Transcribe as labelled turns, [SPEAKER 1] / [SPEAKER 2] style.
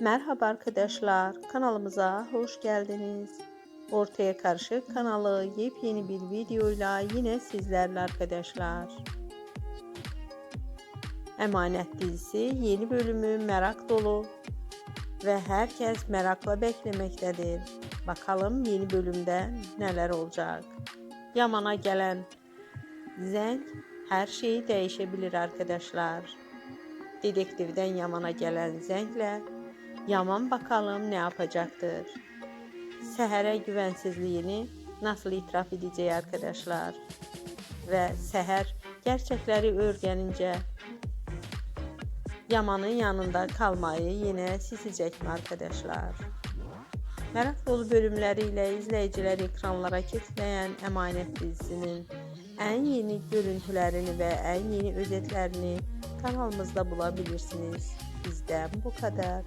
[SPEAKER 1] Merhaba arkadaşlar, kanalımıza hoş geldiniz. Ortaya Karışık kanalı yepyeni bir videoyla yine sizlerle arkadaşlar. Emanet dizisi yeni bölümü merak dolu ve herkes merakla beklemektedir. Bakalım yeni bölümde neler olacak. Yaman'a gelen Zenk her şeyi değişebilir arkadaşlar. Dedektifden Yaman'a gelen Zenk'le Yaman bakalım ne yapacaktır. Seher'e güvensizliğini nasıl itiraf edeceği arkadaşlar. Ve Seher gerçekleri öğrenince Yaman'ın yanında kalmayı yine sisecek mi arkadaşlar? Merak dolu bölümleriyle izleyicileri ekranlara kilitleyen Emanet dizisinin en yeni görüntülerini ve en yeni özetlerini kanalımızda bulabilirsiniz. Bizden bu kadar.